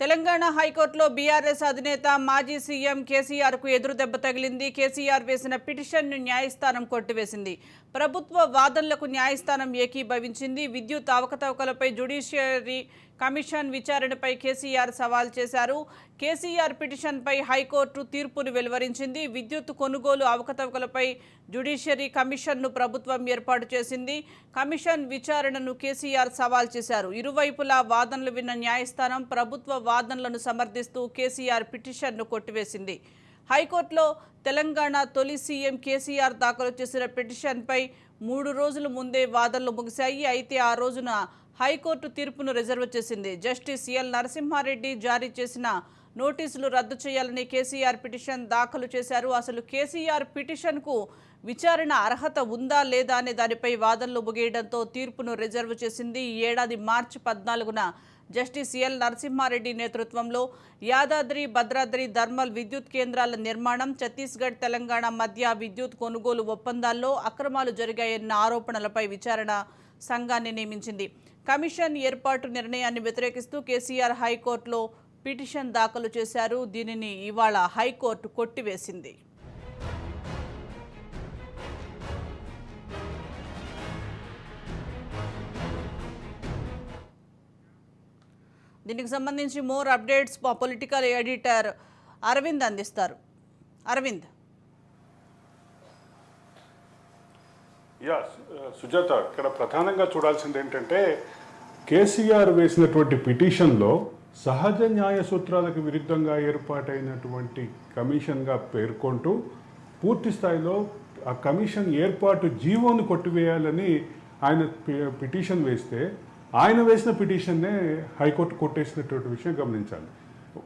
తెలంగాణ హైకోర్టులో బీఆర్ఎస్ అధినేత మాజీ సీఎం కేసీఆర్కు ఎదురు దెబ్బ తగిలింది. కేసీఆర్ వేసిన పిటిషన్ను న్యాయస్థానం కొట్టివేసింది. ప్రభుత్వ వాదనలకు న్యాయస్థానం ఏకీభవించింది. విద్యుత్ అవకతవకలపై జ్యుడిషియరీ కమిషన్ విచారణపై కేసీఆర్ సవాల్ చేశారు. కేసీఆర్ పిటిషన్పై హైకోర్టు తీర్పును వెలువరించింది. విద్యుత్ కొనుగోలు అవకతవకలపై జ్యుడిషియరీ కమిషన్ను ప్రభుత్వం ఏర్పాటు చేసింది. కమిషన్ విచారణను కేసీఆర్ సవాల్ చేశారు. ఇరువైపులా వాదనలు విన్న న్యాయస్థానం ప్రభుత్వ వాదనలను సమర్థిస్తూ కేసీఆర్ పిటిషన్ను కొట్టివేసింది. హైకోర్టులో తెలంగాణ తొలి సీఎం కేసీఆర్ దాఖలు చేసిన పిటిషన్పై మూడు రోజుల ముందే వాదనలు ముగిశాయి. అయితే ఆ రోజున హైకోర్టు తీర్పును రిజర్వ్ చేసింది. జస్టిస్ ఎల్ నరసింహారెడ్డి జారీ చేసిన నోటీసులు రద్దు చేయాలని కేసీఆర్ పిటిషన్ దాఖలు చేశారు. అసలు కేసీఆర్ పిటిషన్కు విచారణ అర్హత ఉందా లేదా అనే దానిపై వాదనలు ముగియడంతో తీర్పును రిజర్వ్ చేసింది ఈ ఏడాది మార్చి పద్నాలుగున జస్టిస్ ఎల్ నరసింహారెడ్డి నేతృత్వంలో యాదాద్రి భద్రాద్రి థర్మల్ విద్యుత్ కేంద్రాల నిర్మాణం ఛత్తీస్గఢ్ తెలంగాణ మధ్య విద్యుత్ కొనుగోలు ఒప్పందాల్లో అక్రమాలు జరిగాయన్న ఆరోపణలపై విచారణ సంఘాన్ని నియమించింది. కమిషన్ ఏర్పాటు నిర్ణయాన్ని వ్యతిరేకిస్తూ కేసీఆర్ హైకోర్టులో పిటిషన్ దాఖలు చేశారు. దీనిని ఇవాళ హైకోర్టు కొట్టివేసింది. దీనికి సంబంధించి మోర్ అప్డేట్స్ మా పొలిటికల్ ఎడిటర్ అరవింద్ అందిస్తారు. అరవింద్. యా సుజాత ఇక్కడ ప్రధానంగా చూడాల్సింది ఏంటంటే కేసీఆర్ వేసినటువంటి పిటిషన్లో సహజ న్యాయ సూత్రాలకు విరుద్ధంగా ఏర్పాటైనటువంటి కమిషన్గా పేర్కొంటూ పూర్తి స్థాయిలో ఆ కమిషన్ ఏర్పాటు జీవోను కొట్టివేయాలని ఆయన పిటిషన్ వేస్తే ఆయన వేసిన పిటిషన్నే హైకోర్టు కొట్టేసినటువంటి విషయం గమనించాలి.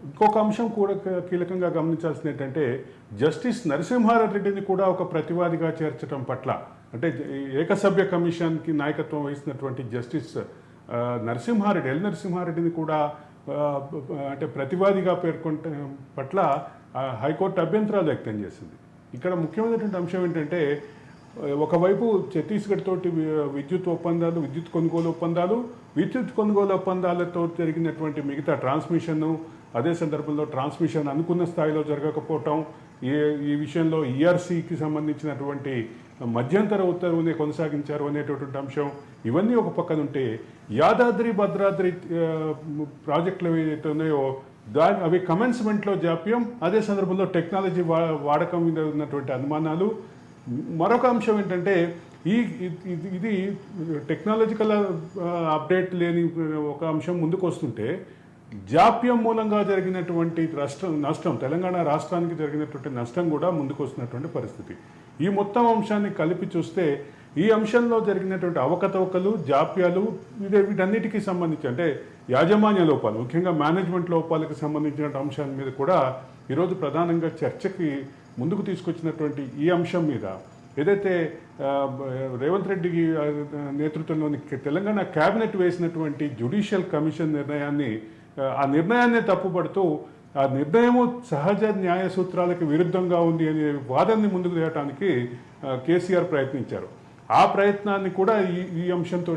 ఇంకొక అంశం కూడా కీలకంగా గమనించాల్సింది ఏంటంటే జస్టిస్ నరసింహారెడ్డిని కూడా ఒక ప్రతివాదిగా చేర్చడం పట్ల అంటే ఏకసభ్య కమిషన్కి నాయకత్వం వహిస్తున్నటువంటి జస్టిస్ నరసింహారెడ్డి ఎల్ నరసింహారెడ్డిని కూడా అంటే ప్రతివాదిగా పేర్కొంట పట్ల హైకోర్టు అభ్యంతరాలు వ్యక్తం చేసింది. ఇక్కడ ముఖ్యమైనటువంటి అంశం ఏంటంటే ఒకవైపు ఛత్తీస్గఢ్ తోటి విద్యుత్ ఒప్పందాలు విద్యుత్ కొనుగోలు ఒప్పందాలు విద్యుత్ కొనుగోలు ఒప్పందాలతో జరిగినటువంటి మిగతా ట్రాన్స్మిషన్ అదే సందర్భంలో ట్రాన్స్మిషన్ అనుకున్న స్థాయిలో జరగకపోవటం ఈ ఈ విషయంలో ఈఆర్సీకి సంబంధించినటువంటి మధ్యంతర ఉత్తర్వుని కొనసాగించారు అనేటటువంటి అంశం ఇవన్నీ ఒక పక్కన ఉంటే యాదాద్రి భద్రాద్రి ప్రాజెక్టులు ఏవైతే ఉన్నాయో దాని అవి కమెన్స్మెంట్లో జాప్యం అదే సందర్భంలో టెక్నాలజీ వా వాడకం మీద ఉన్నటువంటి అనుమానాలు. మరొక అంశం ఏంటంటే ఈ ఇది టెక్నాలజికల్ అప్డేట్ లేని ఒక అంశం ముందుకు వస్తుంటే జాప్యం మూలంగా జరిగినటువంటి నష్టం నష్టం తెలంగాణ రాష్ట్రానికి జరిగినటువంటి నష్టం కూడా ముందుకొస్తున్నటువంటి పరిస్థితి. ఈ మొత్తం అంశాన్ని కలిపి చూస్తే ఈ అంశంలో జరిగినటువంటి అవకతవకలు జాప్యాలు ఇదే వీటన్నిటికీ సంబంధించి అంటే యాజమాన్య లోపాలు ముఖ్యంగా మేనేజ్మెంట్ లోపాలకు సంబంధించిన అంశాల మీద కూడా ఈరోజు ప్రధానంగా చర్చకి ముందుకు తీసుకొచ్చినటువంటి ఈ అంశం మీద ఏదైతే రేవంత్ రెడ్డి నేతృత్వంలోని తెలంగాణ కేబినెట్ వేసినటువంటి జ్యుడిషియల్ కమిషన్ నిర్ణయాన్ని ఆ, నిర్ణయాన్ని తప్పుపడుతూ ఆ నిర్ణయము సహజ న్యాయ సూత్రాలకు విరుద్ధంగా ఉంది అనే వాదనని ముందుకు తేయటానికి కేసీఆర్ ప్రయత్నించారు. ఆ ప్రయత్నాన్ని కూడా ఈ ఈ అంశంతో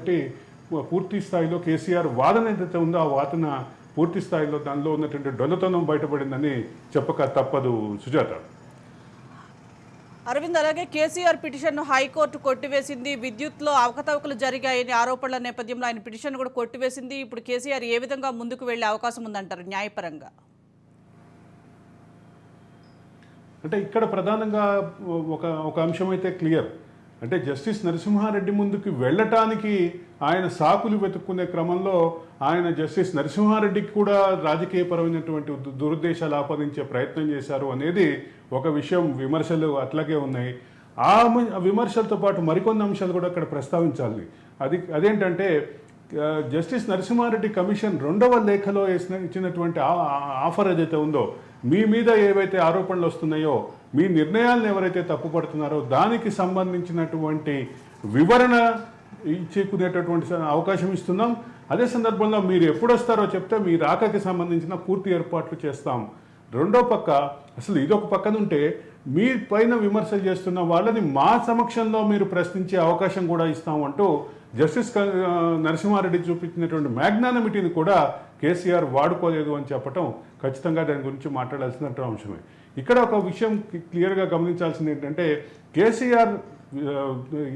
పూర్తి స్థాయిలో కేసీఆర్ వాదన ఏదైతే ఉందో ఆ వాదన పూర్తి స్థాయిలో దానిలో ఉన్నటువంటి డొల్లతనం బయటపడిందని చెప్పక తప్పదు సుజాత. అరవింద్ అలాగే కేసీఆర్ పిటిషన్ను హైకోర్టు కొట్టివేసింది. విద్యుత్లో అవకతవకలు జరిగాయని ఆరోపణల నేపథ్యంలో ఆయన పిటిషన్ కూడా కొట్టివేసింది. ఇప్పుడు కేసీఆర్ ఏ విధంగా ముందుకు వెళ్ళే అవకాశం ఉందంటారు న్యాయపరంగా? అంటే ఇక్కడ ప్రధానంగా ఒక ఒక అంశం అయితే క్లియర్. అంటే జస్టిస్ నరసింహారెడ్డి ముందుకు వెళ్ళటానికి ఆయన సాకులు వెతుక్కునే క్రమంలో ఆయన జస్టిస్ నరసింహారెడ్డికి కూడా రాజకీయపరమైనటువంటి దురుద్దేశాలు ఆపాదించే ప్రయత్నం చేశారు అనేది ఒక విషయం విమర్శలు అట్లాగే ఉన్నాయి. ఆ విమర్శలతో పాటు మరికొన్ని అంశాలు కూడా అక్కడ ప్రస్తావించాలి. అది అదేంటంటే జస్టిస్ నరసింహారెడ్డి కమిషన్ రెండవ లేఖలో వేసిన ఇచ్చినటువంటి ఆఫర్ ఏదైతే ఉందో మీ మీద ఏవైతే ఆరోపణలు వస్తున్నాయో మీ నిర్ణయాలను ఎవరైతే తప్పుపడుతున్నారో దానికి సంబంధించినటువంటి వివరణ ఇచ్చుకునేటటువంటి అవకాశం ఇస్తున్నాం. అదే సందర్భంలో మీరు ఎప్పుడు వస్తారో చెప్తే మీ రాకకి సంబంధించిన పూర్తి ఏర్పాట్లు చేస్తాం. రెండో పక్క అసలు ఇదొక పక్కన ఉంటే మీ పైన విమర్శలు చేస్తున్న వాళ్ళని మా సమక్షంలో మీరు ప్రశ్నించే అవకాశం కూడా ఇస్తామంటూ జస్టిస్ క- నరసింహారెడ్డి చూపించినటువంటి మ్యాగ్నానమిటీని కూడా కేసీఆర్ వాడుకోలేదు అని చెప్పటం ఖచ్చితంగా దాని గురించి మాట్లాడాల్సిన అంశమే. ఇక్కడ ఒక విషయం క్లియర్గా గమనించాల్సింది ఏంటంటే కేసీఆర్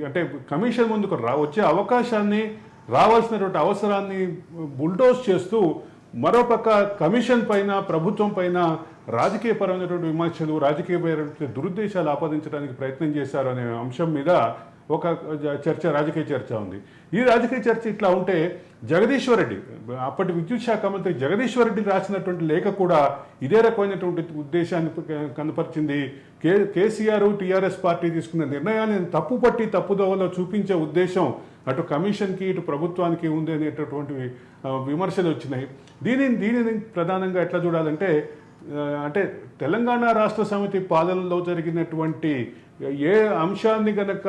అంటే కమిషన్ ముందుకు రా వచ్చే అవకాశాన్ని రావాల్సినటువంటి అవసరాన్ని బుల్డోస్ చేస్తూ మరోపక్క కమిషన్ పైన ప్రభుత్వం పైన రాజకీయపరమైనటువంటి విమర్శలు రాజకీయపరమైన దురుద్దేశాలు ఆపాదించడానికి ప్రయత్నం చేశారు అనే అంశం మీద ఒక చర్చ రాజకీయ చర్చ ఉంది. ఈ రాజకీయ చర్చ ఇట్లా ఉంటే జగదీశ్వర రెడ్డి అప్పటి విద్యుత్ శాఖ మంత్రి జగదీశ్వర రెడ్డి రాసినటువంటి లేఖ కూడా ఇదే రకమైనటువంటి ఉద్దేశాన్ని కనపరిచింది. కే కేసీఆర్ టీఆర్ఎస్ పార్టీ తీసుకున్న నిర్ణయాన్ని తప్పు పట్టి తప్పుదోవలో చూపించే ఉద్దేశం అటు కమిషన్కి ఇటు ప్రభుత్వానికి ఉంది అనేటటువంటి విమర్శలు వచ్చినాయి. దీనిని దీనిని ప్రధానంగా ఎట్లా చూడాలంటే అంటే తెలంగాణ రాష్ట్ర సమితి పాలనలో జరిగినటువంటి ఏ అంశాన్ని గనక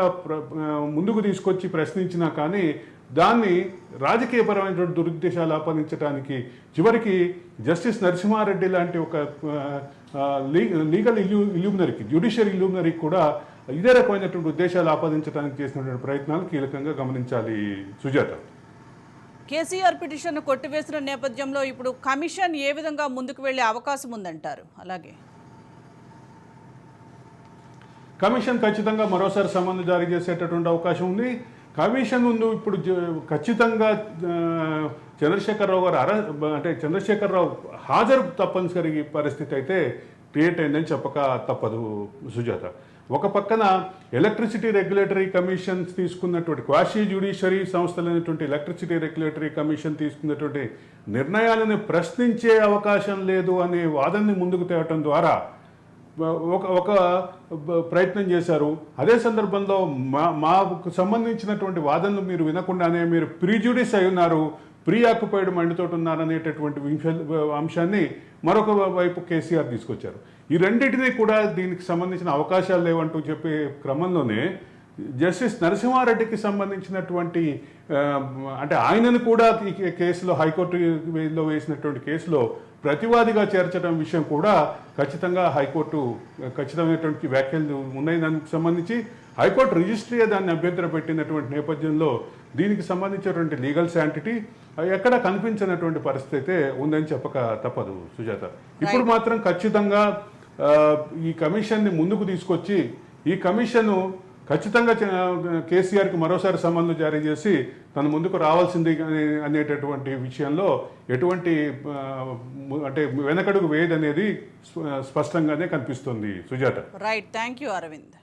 ముందుకు తీసుకొచ్చి ప్రశ్నించినా కానీ దాన్ని రాజకీయపరమైనటువంటి దురుద్దేశాలు ఆపాదించడానికి చివరికి జస్టిస్ నరసింహారెడ్డి లాంటి ఒక లీ- లీగల్ ఇల్యూ ఇల్యూమినరీకి జ్యుడిషియల్ ఇల్యూమినరీకి కూడా ఇదే రకమైనటువంటి ఉద్దేశాలు ఆపాదించడానికి చేసినటువంటి ప్రయత్నాలు కీలకంగా గమనించాలి. సుజాత. కేసీఆర్ పిటిషన్ కొట్టివేసిన నేపథ్యంలో ఇప్పుడు కమిషన్ ఏ విధంగా ముందుకు వెళ్ళే అవకాశం ఉందంటారు? అలాగే. కమిషన్ ఖచ్చితంగా మరోసారి సమన్లు జారీ చేసేటటువంటి అవకాశం ఉంది. కమిషన్ ముందు ఇప్పుడు ఖచ్చితంగా చంద్రశేఖరరావు గారు అర అంటే చంద్రశేఖరరావు హాజరు తప్పనిసరి పరిస్థితి అయితే క్రియేట్ అయిందని చెప్పక తప్పదు సుజాత. ఒక పక్కన ఎలక్ట్రిసిటీ రెగ్యులేటరీ కమిషన్స్ తీసుకున్నటువంటి క్వాషీ జ్యుడిషియరీ సంస్థలైనటువంటి ఎలక్ట్రిసిటీ రెగ్యులేటరీ కమిషన్ తీసుకున్నటువంటి నిర్ణయాలను ప్రశ్నించే అవకాశం లేదు అనే వాదనని ముందుకు తేవటం ద్వారా ఒక ఒక ప్రయత్నం చేశారు. అదే సందర్భంలో మా మాకు సంబంధించినటువంటి వాదనలు మీరు వినకుండానే మీరు ప్రీజుడిస్ అయి ఉన్నారు. ప్రీ ఆక్యుపైడ్ మైండ్తో ఉన్నారు అనేటటువంటి అంశాన్ని మరొక వైపు కేసీఆర్ తీసుకొచ్చారు. ఈ రెండింటినీ కూడా దీనికి సంబంధించిన అవకాశాలు లేవంటూ చెప్పే క్రమంలోనే జస్టిస్ నరసింహారెడ్డికి సంబంధించినటువంటి అంటే ఆయనను కూడా ఈ కేసులో హైకోర్టులో వేసినటువంటి కేసులో ప్రతివాదిగా చేర్చడం విషయం కూడా ఖచ్చితంగా హైకోర్టు ఖచ్చితమైనటువంటి వ్యాఖ్యలు ఉన్నాయి దానికి సంబంధించి హైకోర్టు రిజిస్ట్రీ దాన్ని అభ్యంతర పెట్టినటువంటి నేపథ్యంలో దీనికి సంబంధించినటువంటి లీగల్ శాంటిటీ ఎక్కడ కనిపించినటువంటి పరిస్థితి అయితే ఉందని చెప్పక తప్పదు సుజాత. ఇప్పుడు మాత్రం ఖచ్చితంగా ఈ కమిషన్ని ముందుకు తీసుకొచ్చి ఈ కమిషను ఖచ్చితంగా కేసీఆర్కి మరోసారి సమన్లు జారీ చేసి తన ముందుకు రావాల్సింది అనే అనేటటువంటి విషయంలో ఎటువంటి అంటే వెనకడుగు వేయదనేది స్ప- స్పష్టంగానే కనిపిస్తుంది Sujatha. Right thank you Aravind